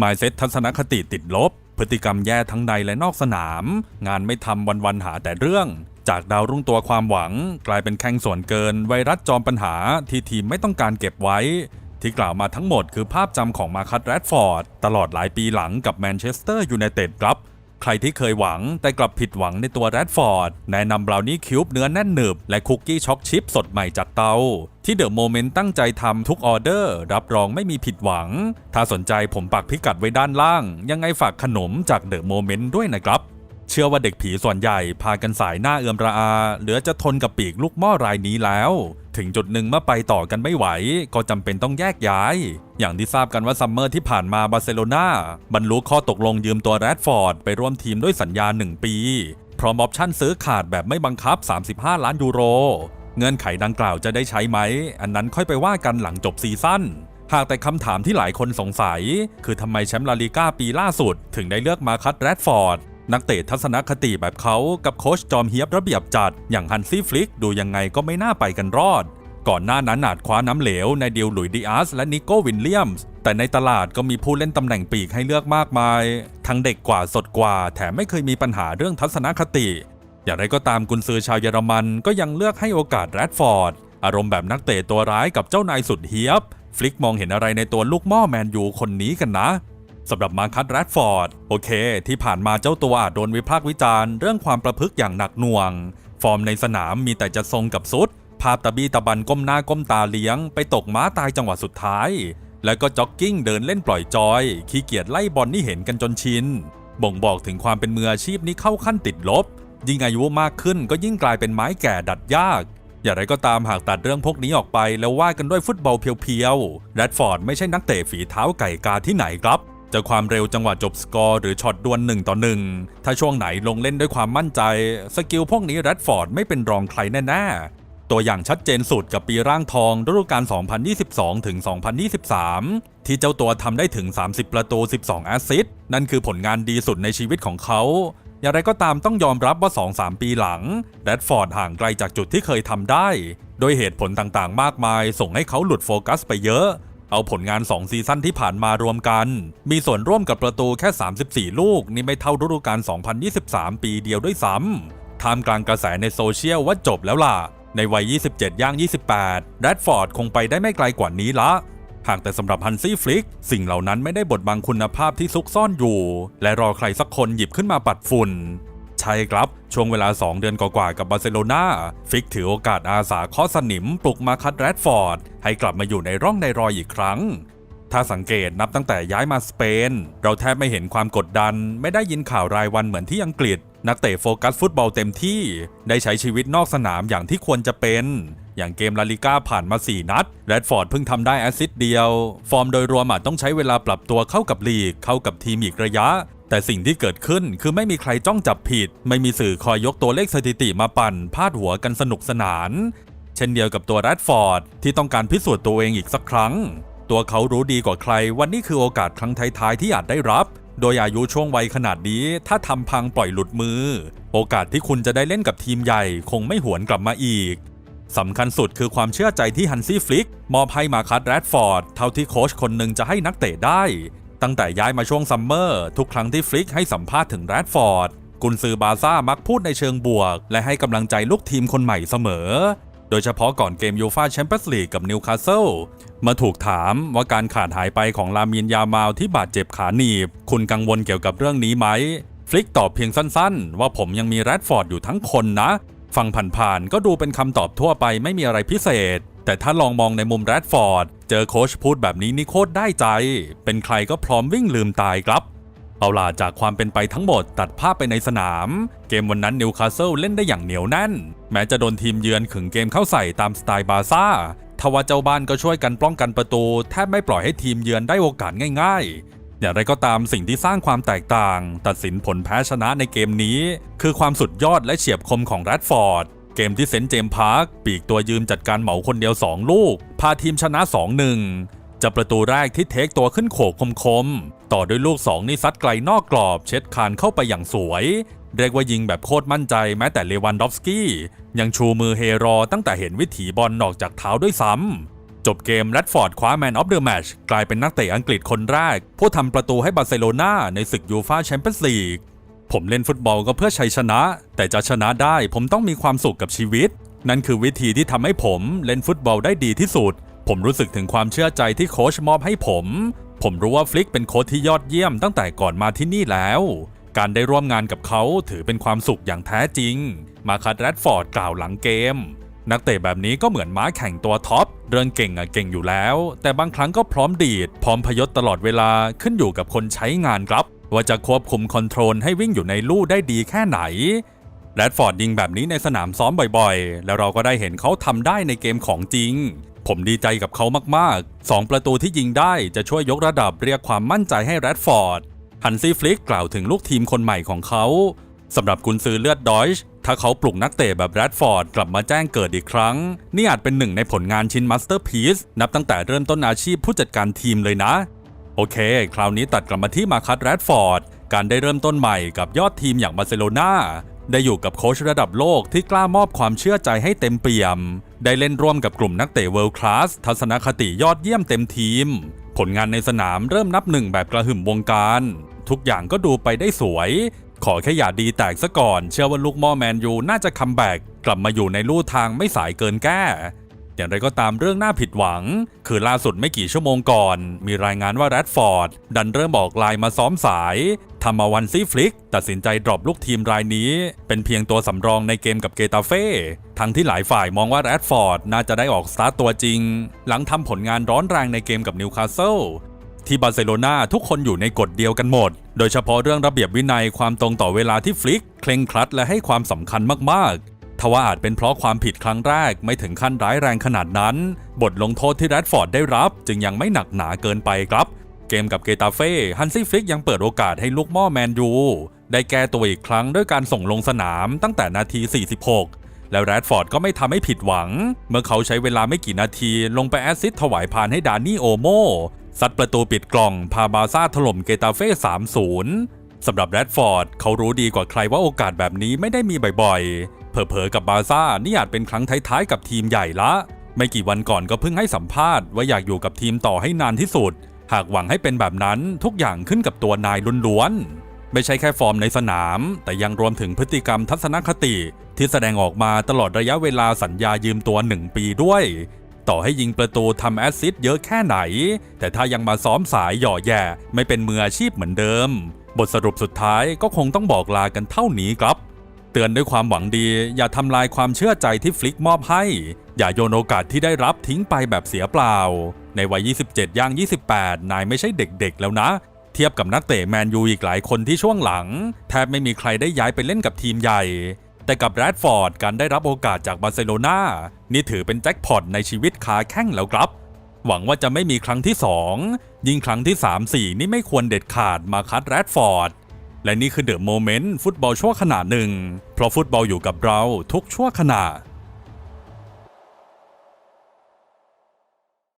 หมายเซตทัศนคติติดลบ พฤติกรรมแย่ทั้งในและนอกสนาม งานไม่ทำวันๆหาแต่เรื่องจากดาวรุ่งตัวความหวัง กลายเป็นแข้งส่วนเกิน ไวรัสจอมปัญหาที่ทีมไม่ต้องการเก็บไว้ ที่กล่าวมาทั้งหมดคือภาพจำของมาคัตแรดฟอร์ด ตลอดหลายปีหลังกับแมนเชสเตอร์ยูไนเต็ดครับ รที่เคยหวัง แต่กลับผิดหวังในตัวแรดฟอร์ด แนะนำบราวนี่คิวบ์เนื้อแน่นหนึบ และคุกกี้ช็อกชิพสดใหม่จากเตา ที่เดอะโมเมนต์ตั้งใจทำทุกออเดอร์ รับรองไม่มีผิดหวัง ถ้าสนใจผมปักพิกัดไว้ด้านล่าง ยังไงฝากขนมจากเดอะโมเมนต์ด้วยนะครับเชื่อว่าเด็กผีส่วนใหญ่พากันสายหน้าเอือมระอา เหลือจะทนกับปีกลูกหม้อรายนี้แล้ว ถึงจุดหนึ่งเมื่อไปต่อกันไม่ไหว ก็จำเป็นต้องแยกย้าย อย่างที่ทราบกันว่าซัมเมอร์ที่ผ่านมาบาร์เซโลนาบรรลุข้อตกลงยืมตัวแรดฟอร์ดไปร่วมทีมด้วยสัญญา 1 ปี พร้อมออปชั่นซื้อขาดแบบไม่บังคับ 35 ล้านยูโร เงื่อนไขดังกล่าวจะได้ใช้ไหม อันนั้นค่อยไปว่ากันหลังจบซีซั่นหากแต่คำถามที่หลายคนสงสัย คือทำไมแชมป์ลาลิก้าปีล่าสุด ถึงได้เลือกมาคัตแรดฟอร์ด นักเตะทัศนคติแบบเขากับโค้ชจอมเฮียบระเบียบจัด อย่างฮันซี่ฟลิกดูยังไงก็ไม่น่าไปกันรอด ก่อนหน้านั้นอาจคว้าน้ำเหลวในเดิวหลุยดิอาสและนิโก้วินเลียมส์แต่ในตลาดก็มีผู้เล่นตำแหน่งปีกให้เลือกมากมาย ทั้งเด็กกว่าสดกว่า แถมไม่เคยมีปัญหาเรื่องทัศนคติ อย่างไรก็ตามกุนซือชาวเยอรมันก็ยังเลือกให้โอกาสแรดฟอร์ดอารมณ์แบบนักเตะตัวร้ายกับเจ้านายสุดเฮียบ ฟลิกมองเห็นอะไรในตัวลูกม่อแมนยูคนนี้กันนะ สำหรับมาคัตแรดฟอร์ด โอเค ที่ผ่านมาเจ้าตัวอาจโดนวิพากษ์วิจารณ์เรื่องความประพฤกษ์อย่างหนักหน่วง ฟอร์มในสนามมีแต่จะทรงกับซุด ภาพตะบีตะบันก้มหน้าก้มตาเลี้ยง ไปตกม้าตายจังหวะสุดท้าย แล้วก็จ็อกกิ้งเดินเล่นปล่อยจอย ขี้เกียจไล่บอลนี่เห็นกันจนชิน บ่งบอกถึงความเป็นมืออาชีพนี้เข้าขั้นติดลบ ยิ่งอายุมากขึ้นก็ยิ่งกลายเป็นไม้แก่ดัดยากอย่างไรก็ตามหากตัดเรื่องพวกนี้ออกไปแล้วว่ากันด้วยฟุตบอลเพียวๆแรดฟอร์ดไม่ใช่นักเตะฝีเท้าไก่กาที่ไหนครับ จะความเร็วจังหวะจบสกอร์หรือช็อตดวลหนึ่งต่อหนึ่งถ้าช่วงไหนลงเล่นด้วยความมั่นใจ สกิลพวกนี้แรดฟอร์ดไม่เป็นรองใครแน่ๆ ตัวอย่างชัดเจนสุดกับปีร่างทองฤดูกาล 2022 ถึง 2023 ที่เจ้าตัวทำได้ถึง 30 ประตู 12 แอสซิสต์นั่นคือผลงานดีสุดในชีวิตของเขา อย่างไรก็ตามต้องยอมรับว่า 2-3 ปีหลังแรดฟอร์ดห่างไกลจากจุดที่เคยทำได้ โดยเหตุผลต่างๆ มากมาย ส่งให้เขาหลุดโฟกัสไปเยอะ เอาผลงาน 2 ซีซั่นที่ผ่านมารวมกัน มีส่วนร่วมกับประตูแค่ 34 ลูก นี่ไม่เท่าฤดูกาล 2023 ปีเดียวด้วยซ้ำท่ามกลางกระแสในโซเชียลว่าจบแล้วล่ะ ในวัย 27 ย่าง 28 แรดฟอร์ดคงไปได้ไม่ไกลกว่านี้ละหากแต่สำหรับฮันซี่ฟลิก สิ่งเหล่านั้นไม่ได้บดบังคุณภาพที่ซุกซ่อนอยู่ และรอใครสักคนหยิบขึ้นมาปัดฝุ่น ช่ครับ ช่วงเวลา 2 เดือนกว่าๆกับบาร์เซโลนาฟิกถือโอกาสอาสาเคาะสนิมปลุกมาคัตแรดฟอร์ด ให้กลับมาอยู่ในร่องในรอยอีกครั้ง ถ้าสังเกตนับตั้งแต่ย้ายมาสเปน เราแทบไม่เห็นความกดดัน ไม่ได้ยินข่าวรายวันเหมือนที่อังกฤษ นักเตะโฟกัสฟุตบอลเต็มที่ ได้ใช้ชีวิตนอกสนามอย่างที่ควรจะเป็นอย่างเกมลาลิก้าผ่านมา 4 นัด แรดฟอร์ดเพิ่งทำได้แอสซิสเดียว ฟอร์มโดยรวมอาจต้องใช้เวลาปรับตัวเข้ากับลีก เข้ากับทีมอีกระยะ แต่สิ่งที่เกิดขึ้นคือไม่มีใครจ้องจับผิด ไม่มีสื่อคอยยกตัวเลขสถิติมาปั่น พาดหัวกันสนุกสนาน เช่นเดียวกับตัวแรดฟอร์ดที่ต้องการพิสูจน์ตัวเองอีกสักครั้ง ตัวเขารู้ดีกว่าใครวันนี้คือโอกาสครั้งท้ายๆที่อาจได้รับ โดยอายุช่วงวัยขนาดนี้ถ้าทำพังปล่อยหลุดมือ โอกาสที่คุณจะได้เล่นกับทีมใหญ่ คงไม่หวนกลับมาอีกสำคัญสุดคือความเชื่อใจที่ฮันซี่ฟลิก มอบให้มาคัตแรดฟอร์ดเท่าที่โค้ชคนหนึ่งจะให้นักเตะได้ ตั้งแต่ย้ายมาช่วงซัมเมอร์ทุกครั้งที่ฟลิกให้สัมภาษณ์ถึงแรดฟอร์ดกุนซือบาซ่ามักพูดในเชิงบวก และให้กำลังใจลูกทีมคนใหม่เสมอ โดยเฉพาะก่อนเกมยูฟาแชมเปี้ยนส์ลีกกับนิวคาสเซิลมื่อถูกถามว่าการขาดหายไปของลามินยามาลที่บาดเจ็บขาหนีบ คุณกังวลเกี่ยวกับเรื่องนี้ไหม ฟลิกตอบเพียงสั้นๆ ว่าผมยังมีแรดฟอร์ดอยู่ทั้งคนนะ ฟังผ่านๆก็ดูเป็นคำตอบทั่วไปไม่มีอะไรพิเศษ แต่ถ้าลองมองในมุมแรดฟอร์ด เจอโค้ชพูดแบบนี้นี่โคตรได้ใจ เป็นใครก็พร้อมวิ่งลืมตายครับ เอาล่ะจากความเป็นไปทั้งหมดตัดภาพไปในสนาม เกมวันนั้นนิวคาสเซิลเล่นได้อย่างเหนียวแน่น แม้จะโดนทีมเยือนขึงเกมเข้าใส่ตามสไตล์บาซ่าทว่าเจ้าบ้านก็ช่วยกันป้องกันประตู แทบไม่ปล่อยให้ทีมเยือนได้โอกาสง่ายๆ อย่างไรก็ตามสิ่งที่สร้างความแตกต่าง ตัดสินผลแพ้ชนะในเกมนี้ คือความสุดยอดและเฉียบคมของแรดฟอร์ด เกมที่เซนต์เจมส์พาร์คปีกตัวยืมจัดการเหมาคนเดียว 2 ลูก พาทีมชนะ 2-1 จะประตูแรกที่เทคตัวขึ้นโขกคมๆ ต่อด้วยลูก 2 นี่ซัดไกลนอกกรอบเช็ดคานเข้าไปอย่างสวย เรียกว่ายิงแบบโคตรมั่นใจแม้แต่เลวันดอฟสกี้ ยังชูมือเฮรอตั้งแต่เห็นวิถีบอลนอกจากเท้าด้วยซ้ำจบเกมแรดฟอร์ดคว้าแมนออฟเดอะแมชกลายเป็นนักเตะอังกฤษคนแรก ผู้ทำประตูให้บาร์เซโลนาในศึกยูฟาแชมเปี้ยนส์ลีก ผมเล่นฟุตบอลก็เพื่อชัยชนะ แต่จะชนะได้ผมต้องมีความสุขกับชีวิต นั่นคือวิธีที่ทำให้ผมเล่นฟุตบอลได้ดีที่สุด ผมรู้สึกถึงความเชื่อใจที่โค้ชมอบให้ผม ผมรู้ว่าฟลิกเป็นโค้ชที่ยอดเยี่ยมตั้งแต่ก่อนมาที่นี่แล้ว การได้ร่วมงานกับเขาถือเป็นความสุขอย่างแท้จริง มาคัดแรดฟอร์ดกล่าวหลังเกม นักเตะแบบนี้ก็เหมือนม้าแข่งตัวท็อปเรื่องเก่งอะเก่งอยู่แล้ว แต่บางครั้งก็พร้อมดีด พร้อมพยศตลอดเวลาขึ้นอยู่กับคนใช้งานครับ ว่าจะควบคุมคอนโทรลให้วิ่งอยู่ในลู่ได้ดีแค่ไหนแรดฟอร์ดยิงแบบนี้ในสนามซ้อมบ่อยๆ แล้วเราก็ได้เห็นเขาทำได้ในเกมของจริง ผมดีใจกับเขามากๆ 2 ประตูที่ยิงได้จะช่วยยกระดับเรียกความมั่นใจให้แรดฟอร์ด ฮันซี่ฟลิกกล่าวถึงลูกทีมคนใหม่ของเขาสำหรับกุนซือเลือดดอยช์ถ้าเขาปลุกนักเตะแบบแรดฟอร์ดกลับมาแจ้งเกิดอีกครั้ง นี่อาจเป็นหนึ่งในผลงานชิ้นมาสเตอร์พีซนับตั้งแต่เริ่มต้นอาชีพผู้จัดการทีมเลยนะ โอเค คราวนี้ตัดกลับมาที่มาคัตแรดฟอร์ด การได้เริ่มต้นใหม่กับยอดทีมอย่างบาร์เซโลนาได้อยู่กับโค้ชระดับโลกที่กล้ามอบความเชื่อใจให้เต็มเปี่ยม ได้เล่นร่วมกับกลุ่มนักเตะเวิลด์คลาสทัศนคติยอดเยี่ยมเต็มทีม ผลงานในสนามเริ่มนับหนึ่งแบบกระหึ่มวงการ ทุกอย่างก็ดูไปได้สวย ขอแค่อย่าดีแตกซะก่อน เชื่อว่าลูกมอแมนยูน่าจะคัมแบ็กกลับมาอยู่ในลู่ทางไม่สายเกินแก้ อย่างไรก็ตามเรื่องน่าผิดหวัง คือล่าสุดไม่กี่ชั่วโมงก่อน มีรายงานว่าแรดฟอร์ด ดันเริ่มบอกไลน์มาซ้อมสายทำมาวันซี่ฟลิก ตัดสินใจดรอปลูกทีมรายนี้ เป็นเพียงตัวสำรองในเกมกับเกตาเฟ่ทั้งที่หลายฝ่ายมองว่าแรดฟอร์ดน่าจะได้ออกสตาร์ตตัวจริง หลังทำผลงานร้อนแรงในเกมกับนิวคาสเซิลที่บาร์เซโลนาทุกคนอยู่ในกฎเดียวกันหมด โดยเฉพาะเรื่องระเบียบวินัยความตรงต่อเวลาที่ฟลิก เคร่งครัดและให้ความสำคัญมากๆ ทว่าอาจเป็นเพราะความผิดครั้งแรกไม่ถึงขั้นร้ายแรงขนาดนั้น บทลงโทษที่แรดฟอร์ดได้รับจึงยังไม่หนักหนาเกินไปครับ เกมกับเกตาเฟ่ฮันซี่ฟลิกยังเปิดโอกาสให้ลูกม่อแมนยูได้แก้ตัวอีกครั้งด้วยการส่งลงสนามตั้งแต่นาที 46 แล้วแรดฟอร์ดก็ไม่ทำให้ผิดหวัง เมื่อเขาใช้เวลาไม่กี่นาทีลงไปแอสซิสถวายพานให้ดานี่โอโมซัดประตูปิดกล่องพาบาซ่าถล่มเกตาเฟ่ 3-0สำหรับแรดฟอร์ดเขารู้ดีกว่าใครว่าโอกาสแบบนี้ไม่ได้มีบ่อย เผลอๆกับบาซ่านี่อาจเป็นครั้งท้ายๆกับทีมใหญ่ละ ไม่กี่วันก่อนก็เพิ่งให้สัมภาษณ์ว่าอยากอยู่กับทีมต่อให้นานที่สุด หากหวังให้เป็นแบบนั้นทุกอย่างขึ้นกับตัวนายล้วนๆ ไม่ใช่แค่ฟอร์มในสนาม แต่ยังรวมถึงพฤติกรรมทัศนคติ ที่แสดงออกมาตลอดระยะเวลาสัญญายืมตัว1ปีด้วย ต่อให้ยิงประตูทำแอสซิสต์เยอะแค่ไหน แต่ถ้ายังมาซ้อมสายหย่อแย่ไม่เป็นมืออาชีพเหมือนเดิม บทสรุปสุดท้ายก็คงต้องบอกลากันเท่านี้ครับ เตือนด้วยความหวังดี อย่าทำลายความเชื่อใจที่ฟลิกมอบให้ อย่าโยนโอกาสที่ได้รับทิ้งไปแบบเสียเปล่า ในวัย 27 ย่าง 28 นายไม่ใช่เด็กๆ แล้วนะ เทียบกับนักเตะแมนยูอีกหลายคนที่ช่วงหลัง แทบไม่มีใครได้ย้ายไปเล่นกับทีมใหญ่ แต่กับแรดฟอร์ดการได้รับโอกาสจากบาร์เซโลนานี่ถือเป็นแจ็คพอตในชีวิตขาแข้งแล้วครับหวังว่าจะไม่มีครั้งที่ 2 ยิ่งครั้งที่ 3 4 นี่ไม่ควรเด็ดขาดมาคัดแรดฟอร์ด และนี่คือเดอะโมเมนต์ฟุตบอลชั่วขณะหนึ่ง เพราะฟุตบอลอยู่กับเราทุกชั่วขณะ